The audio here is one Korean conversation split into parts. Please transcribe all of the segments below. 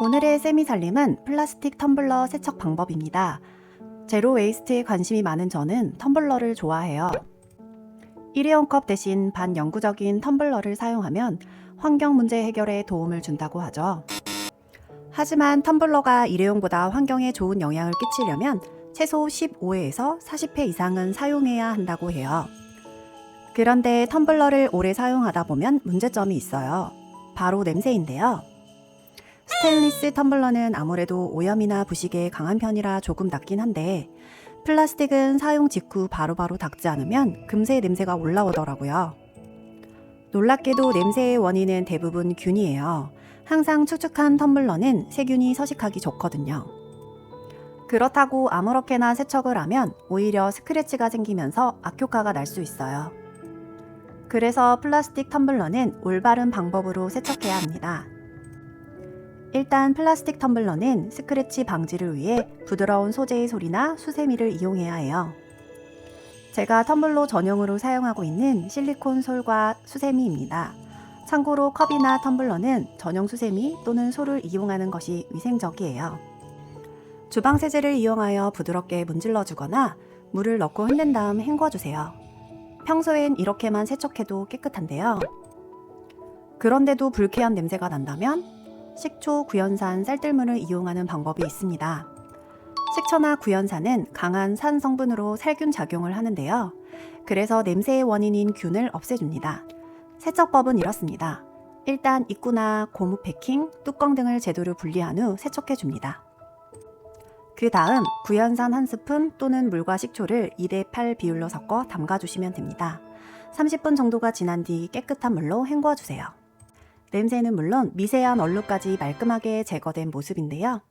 오늘의 세미살림은 플라스틱 텀블러 세척 방법입니다. 제로 웨이스트에 관심이 많은 저는 텀블러를 좋아해요. 일회용 컵 대신 반영구적인 텀블러를 사용하면 환경 문제 해결에 도움을 준다고 하죠. 하지만 텀블러가 일회용보다 환경에 좋은 영향을 끼치려면 최소 15회에서 40회 이상은 사용해야 한다고 해요. 그런데 텀블러를 오래 사용하다 보면 문제점이 있어요. 바로 냄새인데요. 스테인리스 텀블러는 아무래도 오염이나 부식에 강한 편이라 조금 낫긴 한데 플라스틱은 사용 직후 바로바로 닦지 않으면 금세 냄새가 올라오더라고요. 놀랍게도 냄새의 원인은 대부분 균이에요. 항상 축축한 텀블러는 세균이 서식하기 좋거든요. 그렇다고 아무렇게나 세척을 하면 오히려 스크래치가 생기면서 악효과가 날 수 있어요. 그래서 플라스틱 텀블러는 올바른 방법으로 세척해야 합니다. 일단 플라스틱 텀블러는 스크래치 방지를 위해 부드러운 소재의 소리나 수세미를 이용해야 해요. 제가 텀블러 전용으로 사용하고 있는 실리콘 솔과 수세미입니다. 참고로 컵이나 텀블러는 전용 수세미 또는 솔을 이용하는 것이 위생적이에요. 주방 세제를 이용하여 부드럽게 문질러 주거나 물을 넣고 흔든 다음 헹궈 주세요. 평소엔 이렇게만 세척해도 깨끗한데요. 그런데도 불쾌한 냄새가 난다면 식초, 구연산, 쌀뜨물을 이용하는 방법이 있습니다. 식초나 구연산은 강한 산 성분으로 살균 작용을 하는데요. 그래서 냄새의 원인인 균을 없애줍니다. 세척법은 이렇습니다. 일단 입구나 고무 패킹, 뚜껑 등을 제대로 분리한 후 세척해 줍니다. 그 다음 구연산 한 스푼 또는 물과 식초를 2대8 비율로 섞어 담가 주시면 됩니다. 30분 정도가 지난 뒤 깨끗한 물로 헹궈 주세요. 냄새는 물론 미세한 얼룩까지 말끔하게 제거된 모습인데요.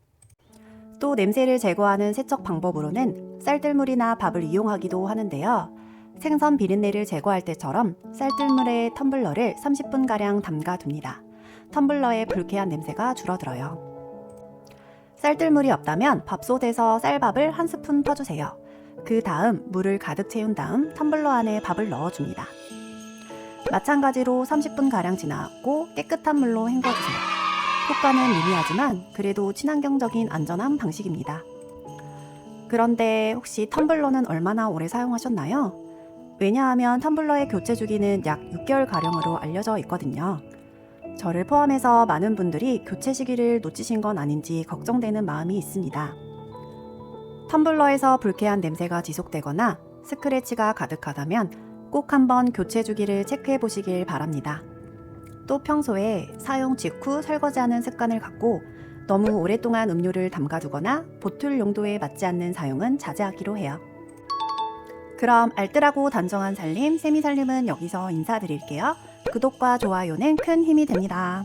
또 냄새를 제거하는 세척 방법으로는 쌀뜨물이나 밥을 이용하기도 하는데요. 생선 비린내를 제거할 때처럼 쌀뜨물에 텀블러를 30분가량 담가둡니다. 텀블러의 불쾌한 냄새가 줄어들어요. 쌀뜨물이 없다면 밥솥에서 쌀밥을 한 스푼 퍼주세요. 그 다음 물을 가득 채운 다음 텀블러 안에 밥을 넣어줍니다. 마찬가지로 30분가량 지나고 깨끗한 물로 헹궈주세요. 효과는 미미하지만 그래도 친환경적인 안전한 방식입니다. 그런데 혹시 텀블러는 얼마나 오래 사용하셨나요? 왜냐하면 텀블러의 교체 주기는 약 6개월가량으로 알려져 있거든요. 저를 포함해서 많은 분들이 교체 시기를 놓치신 건 아닌지 걱정되는 마음이 있습니다. 텀블러에서 불쾌한 냄새가 지속되거나 스크래치가 가득하다면 꼭 한번 교체 주기를 체크해 보시길 바랍니다. 또 평소에 사용 직후 설거지하는 습관을 갖고 너무 오랫동안 음료를 담가두거나 보틀 용도에 맞지 않는 사용은 자제하기로 해요. 그럼 알뜰하고 단정한 살림, 세미살림은 여기서 인사드릴게요. 구독과 좋아요는 큰 힘이 됩니다.